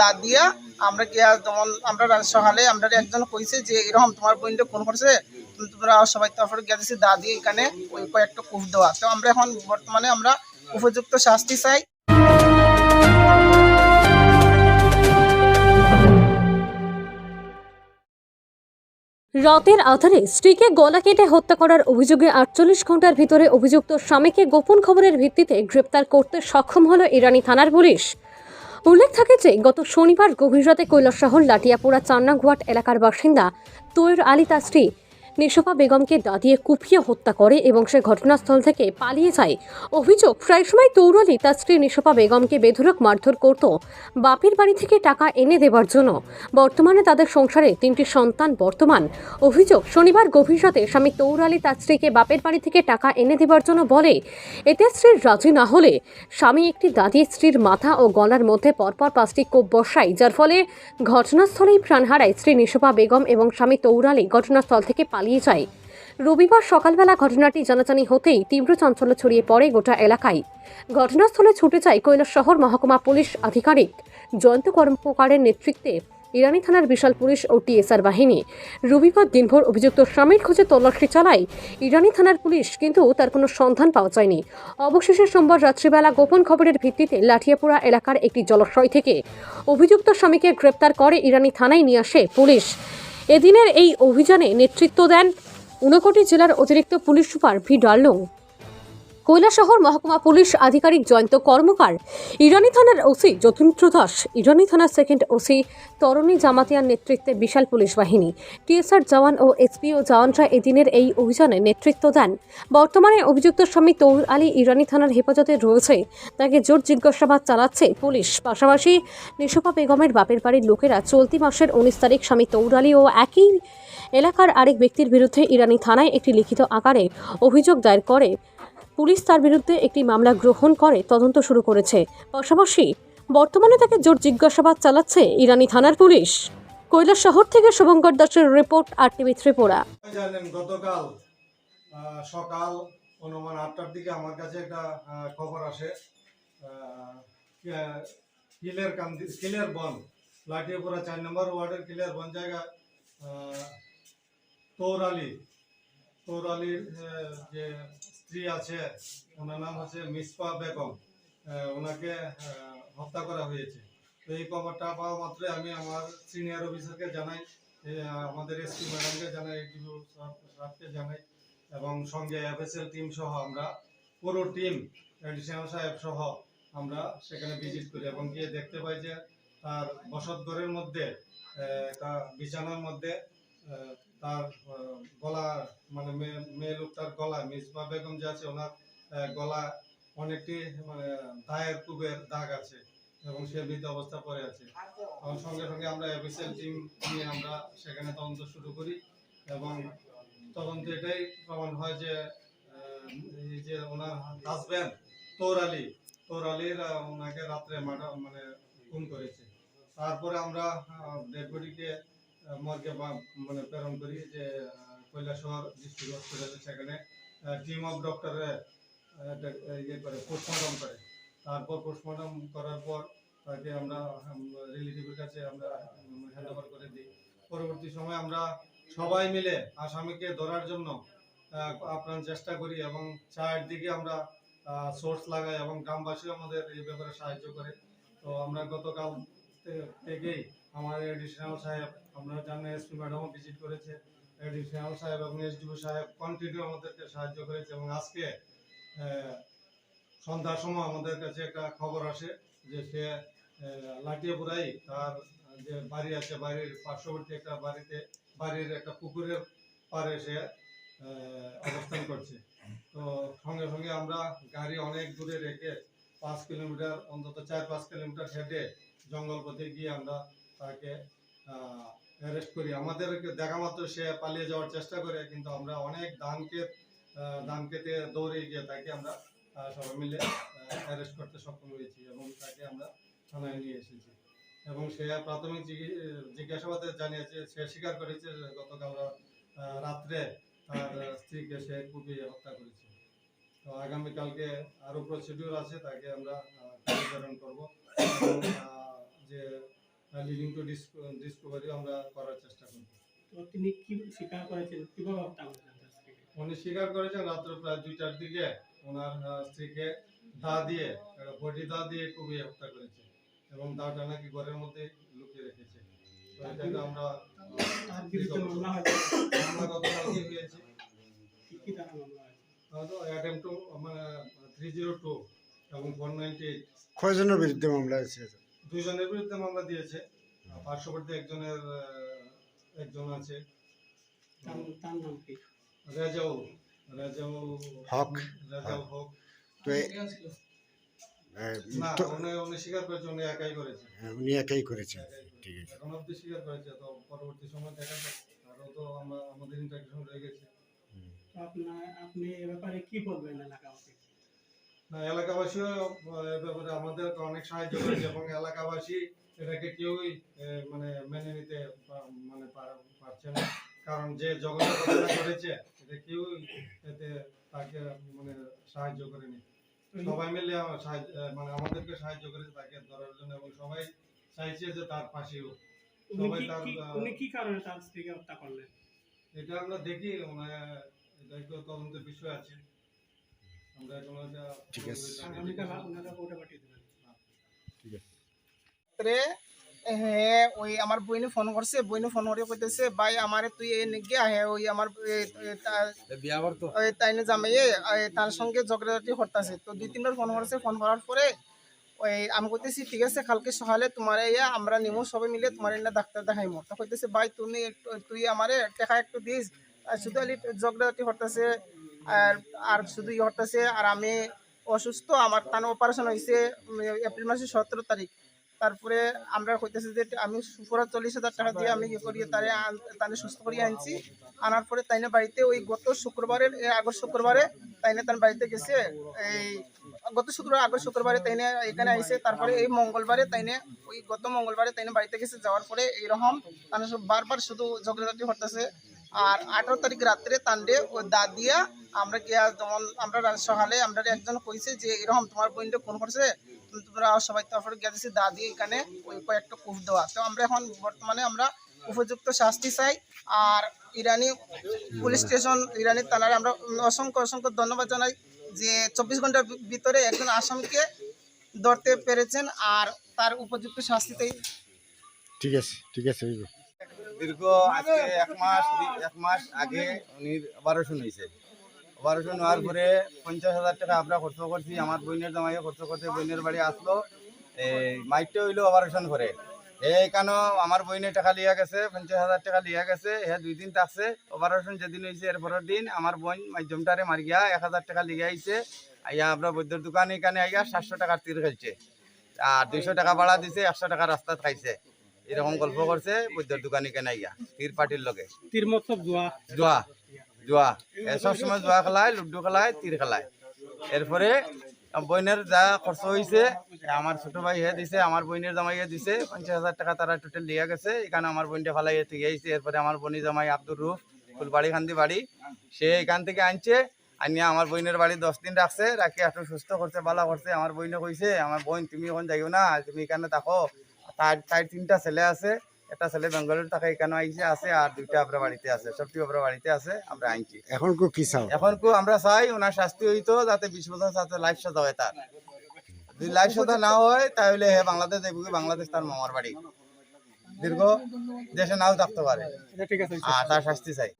দাঁত দিয়া আমরা কি যেমন আমরা সকালে আমরা একজন কইছে যে এরকম তোমার বোনটা ফোন করছে, তুমি তোমরা সবাই তারপরে গেছে দা দিয়ে এখানে ওই কয়েকটা কুফ দেওয়া। তো আমরা এখন বর্তমানে আমরা উপযুক্ত শাস্তি চাই। রাতের আধারে স্ত্রীকে গলা কেটে হত্যা করার অভিযোগে আটচল্লিশ ঘণ্টার ভিতরে অভিযুক্ত স্বামীকে গোপন খবরের ভিত্তিতে গ্রেপ্তার করতে সক্ষম হল ইরানি থানার পুলিশ। উল্লেখ থাকে যে, গত শনিবার গভীর রাতে কৈলাসহর, লাটিয়াপুরা চান্নাঘুয়াট এলাকার বাসিন্দা তৈর আলী তার স্ত্রী নিশোফা বেগমকে দাঁড়িয়ে কুপিয়ে হত্যা করে এবং সে ঘটনাস্থল থেকে পালিয়ে যায়। অভিযোগ, প্রায় সময় তৌরালি তার স্ত্রী নিশোফা বেগমকে বেধরক মারধর করত। বাপের বাড়ি থেকে টাকা এনে দেবার জন্য। বর্তমানে তাদের সংসারে তিনটি সন্তান বর্তমান। অভিযোগ, শনিবার গভীর রাতে স্বামী তৌরালি তার স্ত্রীকে বাপের বাড়ি থেকে টাকা এনে দেবার জন্য বলে, এতে স্ত্রীর রাজি না হলে স্বামী একটি দাঁড়িয়ে স্ত্রীর মাথা ও গলার মধ্যে পরপর পাঁচটি কোপ বসায়। যার ফলে ঘটনাস্থলেই প্রাণ হারায় স্ত্রী নিশোফা বেগম এবং স্বামী তৌরালি ঘটনাস্থল থেকে পালিয়ে যায়। রবিবার সকালবেলা ঘটনাটি জানাজানি হতেই তীব্র চাঞ্চল্য ছড়িয়ে পড়ে গোটা এলাকায়। ঘটনাস্থলে ছুটে যায় কৈলাসশহর মহকুমা পুলিশ আধিকারিক। জয়ন্ত কর্মকারের নেতৃত্বে ইরানি থানার বিশাল পুলিশ ও টিএসআর বাহিনী রবিবার দিনভর অভিযুক্ত স্বামীর খোঁজে তল্লাশি চালায়। ইরানি থানার পুলিশ কিন্তু তার কোনো সন্ধান পাওয়া যায়নি। অবশেষে সোমবার রাত্রিবেলা গোপন খবরের ভিত্তিতে লাঠিয়াপুরা এলাকার একটি জলাশয় থেকে অভিযুক্ত স্বামীকে গ্রেপ্তার করে ইরানি থানায় নিয়ে আসে পুলিশ। এদিনের এই অভিযানে নেতৃত্ব দেন ঊনকোটি জেলার অতিরিক্ত police super V Darlong Kailashahar মহকুমা পুলিশ আধিকারিক জয়ন্ত কর্মকার, ইরানি থানার ওসি যতীন্দ্র দাস, ইরানি থানার সেকেন্ড ওসি তরণী জামাতিয়ার নেতৃত্বে বিশাল পুলিশ বাহিনী। টিএসআর জওয়ান ও এসপিও জওয়ানরা এদিনের এই অভিযানে নেতৃত্ব দেন। বর্তমানে অভিযুক্ত স্বামী তৌর আলী ইরানি থানার হেফাজতে রয়েছে। তাকে জোর জিজ্ঞাসাবাদ চালাচ্ছে পুলিশ। পাশাপাশি নিশোপা বেগমের বাপের বাড়ির লোকেরা চলতি মাসের উনিশ তারিখ স্বামী তৌর আলী ও একই এলাকার আরেক ব্যক্তির বিরুদ্ধে ইরানি থানায় একটি লিখিত আকারে অভিযোগ দায়ের করে। পুলিশ তার বিরুদ্ধে একটি মামলা গ্রহণ করে তদন্ত শুরু করেছে। পাশাপাশি বর্তমানে তাকে জোর জিজ্ঞাসাবাদ চালাচ্ছে ইরানি থানার পুলিশ। কৈলাস শহর থেকে শুভঙ্কর দাসের রিপোর্ট আর টিভি ত্রিপুরা গতকাল সকাল অনুমান আটটার দিকে আমার কাছে একটা খবর আসে। কিলের কান্দি কিলের বন লাঠিয়াপুরা চার নম্বর ওয়ার্ডের কিলের বন জায়গায় আহ, তৌর আলী তৌর আলীর যে স্ত্রী আছে, ওনার নাম হচ্ছে মিসপা বেগম। ওনাকে হত্যা করা হয়েছে। তো এই খবরটা পাওয়া মাত্রই আমি আমার সিনিয়র অফিসারকে জানাই আমাদের এসপি ম্যাডামকে জানাই ডিউ সাহেবকে জানাই, এবং সঙ্গে এফএসএল টিম সহ আমরা, পুরো টিম এডিশনাল সাহেব সহ আমরা সেখানে ভিজিট করি এবং গিয়ে দেখতে পাই যে তার বসত ঘরের মধ্যে একটা বিছানার মধ্যে তার গলা মানে মেয়ে মেয়ে লোকটার গলা, মিসবা বেগম যে আছে, ওনার গলা অনেকটি মানে দায়ের কুবের দাগ আছে এবং সে মৃত অবস্থা পড়ে আছে। এবং সঙ্গে সঙ্গে আমরা এফএসএল টিম নিয়ে আমরা সেখানে তদন্ত শুরু করি এবং তদন্ত এটাই প্রমাণ হয় যে এই যে ওনার হাজব্যান্ড তোর আলী, তোর আলীর ওনাকে রাত্রে মার্ডার মানে খুন করেছে। তারপরে আমরা ডেড বডিকে মর্গে মানে প্রেরণ করি যে কৈলাসহর ডিস্ট্রিক্ট হসপিটালে সেখানে টিম অফ ডক্টরে ইয়ে করে পোস্টমর্টম করে। তারপর পোস্টমর্টম করার পর তাকে আমরা রিলেটিভের কাছে আমরা হ্যান্ড ওভার করে দিই। পরবর্তী সময় আমরা সবাই মিলে আসামিকে ধরার জন্য আপ্রাণ চেষ্টা করি এবং চারদিকে আমরা সোর্স লাগাই এবং গ্রামবাসীও আমাদের এই ব্যাপারে সাহায্য করে। তো আমরা গতকাল থেকেই আমার এডিশনাল সাহেব আমরা জানেন এসপি ম্যাডামও ভিজিট করেছে। এডিশনাল সাহেব এবং এসডিও সাহেব কন্টিনিউ আমাদেরকে সাহায্য করেছে এবং আজকে সন্ধ্যার সময় আমাদের কাছে একটা খবর আসে যে সে লাটিয়াপুরাই তার যে বাড়ি আছে, বাড়ির পার্শ্ববর্তী একটা বাড়িতে, বাড়ির একটা পুকুরের পাড়ে সে অবস্থান করছে। তো সঙ্গে সঙ্গে আমরা গাড়ি অনেক দূরে রেখে পাঁচ কিলোমিটার, অন্তত চার পাঁচ কিলোমিটার হেঁটে জঙ্গল পথে গিয়ে আমরা তাকে অ্যারেস্ট করি। আমাদেরকে দেখা মাত্র সে পালিয়ে যাওয়ার চেষ্টা করে কিন্তু আমরা অনেক আহ, খেতে দৌড়ে গিয়ে তাকে আমরা সবাই মিলে অ্যারেস্ট করতে সক্ষম হয়েছি এবং তাকে আমরা থানায় নিয়ে এসেছি। এবং সে প্রাথমিক জিজ্ঞাসাবাদে জানিয়েছে সে স্বীকার করেছে গতকাল রাত্রে তার স্ত্রীকে সে কুপিয়ে হত্যা করেছে। তো আগামীকালকে আরও প্রসিডিউর আছে তাকে আমরা করব। যে লিডিং টু ডিসকভারি আমরা করার চেষ্টা করব। তো তিনি কি স্বীকার করেছেন? কীভাবে হত্যা করেছেন উনি স্বীকার করেছেন রাত্র প্রায় দুইটার দিকে ওনার স্ত্রীকে দা দিয়ে বডি দা দিয়ে খুবই হত্যা করেছে এবং দাটা নাকি ঘরের মধ্যে লুকিয়ে রেখেছে। এটাকে আমরা মামলা গতকালকে হয়েছে। অ্যাটেম্প টু মানে থ্রি জিরো টু এবং ফোর নাইনটি এইট কয়জনের বিরুদ্ধে মামলা হয়েছে দুইজনের বিরুদ্ধে মামলা দিয়েছে। পার্শ্ববর্তী একজনের একজন আছে। তার তার নাম কি? রেজাউল রেজাউল হক। রেজাউল হক। তো তো- উনি উনি স্বীকার করেছে উনি একাই করেছে উনি একাই করেছে। ঠিক আছে। এখন অব্দি স্বীকার করেছে তো পরবর্তী সময় দেখা আরও তো আমরা আমাদের রয়ে গেছে। তো আপনি এ ব্যাপারে কি বলবেন এলাকাবাসী না এলাকাবাসীও এ ব্যাপারে আমাদের অনেক সাহায্য করেছে এবং এলাকাবাসী এটাকে কেউই মানে মেনে নিতে মানে পারছে না। কারণ যে ঘটনা করেছে এটা কেউই এতে তাকে মানে সাহায্য করেনি। সবাই মিলে সাহায্য মানে আমাদেরকে সাহায্য করেছে তাকে ধরার জন্য এবং সবাই চাইছে যে তার পাশে হোক। সবাই কি- তার, উনি কি কারণে তার স্ত্রীকে হত্যা করলেন? এটা আমরা দেখি মানে এটা একটু তদন্তের বিষয় আছে। ঠিক আছে। আগামীকাল আপনারা কোর্টে পাঠিয়ে দেবেন রে হ্যাঁ ওই আমার বইনে ফোন করছে বইনে ফোন করে কইতেছে ভাই আমারে তুই এ নিগে হ্যাঁ ওই আমার এ- এ- তা- ওই তাইনে জামাইয়ে তার সঙ্গে ঝগড়াঝাটি হরতাছে তো দুই তিনবার ফোন করেছে ফোন করার পরে ওই আমি কইতেছি ঠিক আছে কালকে সকালে তোমার ইয়া আমরা নিমু সবাই মিলে তোমার না ডাক্তার দেখাইমু। তো কইতেছে ভাই তুমি একটু তুই আমারে টাকা একটু দিস শুধু ঝগড়াঝাটি হরতাছে আর আর শুধু ই হরতাছে আর আমি অসুস্থ, আমার তার অপারেশন হয়েছে এপ্রিল মাসের সতেরো তারিখ। তারপরে আমরা কইতেছি যে আমি পুরো চল্লিশ হাজার টাকা দিয়ে আমি ইয়ে করি তারে তারে সুস্থ করিয়ে আনছি। আনার পরে তাইনে বাড়িতে ওই গত শুক্রবারের আগের শুক্রবারে তাইনে তার বাড়িতে গেছে, এই গত শুক্রবার আগের শুক্রবারে তাইনে এখানে আইছে, তারপরে এই মঙ্গলবারে তাইনে, ওই গত মঙ্গলবারে তাইনে বাড়িতে গেছে, যাওয়ার পরে এইরকম তার সব বারবার শুধু ঝগড়াঝাটি হতেছে। আর আঠারো তারিখ রাত্রে তান্ডে ও দা দিয়া আমরা গিয়া যেমন আমরা সকালে আমরা একজন কইছে যে এরকম তোমার বোনটা ফোন করছে তোমরা সবাই তারপরে গেছি দা দিয়ে এখানে ওই কয়েকটা কুফ দেওয়া। তো আমরা এখন বর্তমানে আমরা উপযুক্ত শাস্তি চাই আর ইরানি পুলিশ স্টেশন ইরানি থানারে আমরা অসংখ্য অসংখ্য ধন্যবাদ জানাই যে চব্বিশ ঘণ্টার ভিতরে একজন আসামিকে ধরতে পেরেছেন আর তার উপযুক্ত শাস্তিতেই ঠিক আছে ঠিক আছে দীর্ঘ আজকে এক মাস এক মাস আগে উনি অপারেশন হয়েছে অপারেশন হওয়ার পরে পঞ্চাশ হাজার টাকা আমরা খরচ করছি। আমার বোনের জামাইও খরচ করতে বোনের বাড়ি আসলো। এই মাইটে হইল অপারেশন করে। এইখানে আমার বইনে টাকা লিয়া গেছে পঞ্চাশ হাজার টাকা লিয়া গেছে হে দুই দিন থাকছে। অপারেশন যেদিন হয়েছে এর পরের দিন আমার বোন মাধ্যমটারে মারি গিয়া এক হাজার টাকা লিয়ে আইছে। আইয়া আমরা বৈদ্যুর দোকানে এখানে আইয়া সাতশো টাকার তীর খেলছে আর দুইশো টাকা ভাড়া দিছে একশো টাকা রাস্তাত খাইছে। এরকম গল্প করছে বৈদ্যুর দোকানে কেন আইয়া তীর পার্টির লগে। তীর মতলব জুয়া। জুয়া। জুয়া। এ সবসময় জুয়া খেলায়, লুডু খেলায়, তীর খেলায়। এরপরে বইনের যা খরচ হয়েছে আমার ছোট ভাই হে দিছে, আমার বইনের জামাই দিছে, পঞ্চাশ হাজার টাকা তারা টোটাল লিয়া গেছে। এখানে আমার বোনটা ফালাই থেকে আইছে। এরপরে আমার বোনি জামাই আব্দুর রুফ, ফুলবাড়ি খান্দি বাড়ি। সে এখান থেকে আনছে, আনিয়া আমার বইনের বাড়ি দশ দিন রাখছে রাখি একটু সুস্থ করছে বালা করছে। আমার বইনে কইছে, আমার বোন, তুমি এখন যাইও না, তুমি এখানে থাকো। তার তার তিনটা ছেলে আছে। একটা ছেলে বেঙ্গলের টাকা এখানে আইছে আছে আর দুইটা আপনার বাড়িতে আছে। সবটি আপনার বাড়িতে আছে আমরা আনছি এখন কো কি চাও? এখন কো আমরা চাই ওনার শাস্তি হইতো যাতে বিশ বছর সাথে লাইফ সাজা হয় তার। যদি লাইফ সাজা না হয় তাহলে হে বাংলাদেশ যাইব কি বাংলাদেশ তার মামার বাড়ি। দীর্ঘ দেশে নাও থাকতে পারে। ঠিক আছে। আর তার শাস্তি চাই।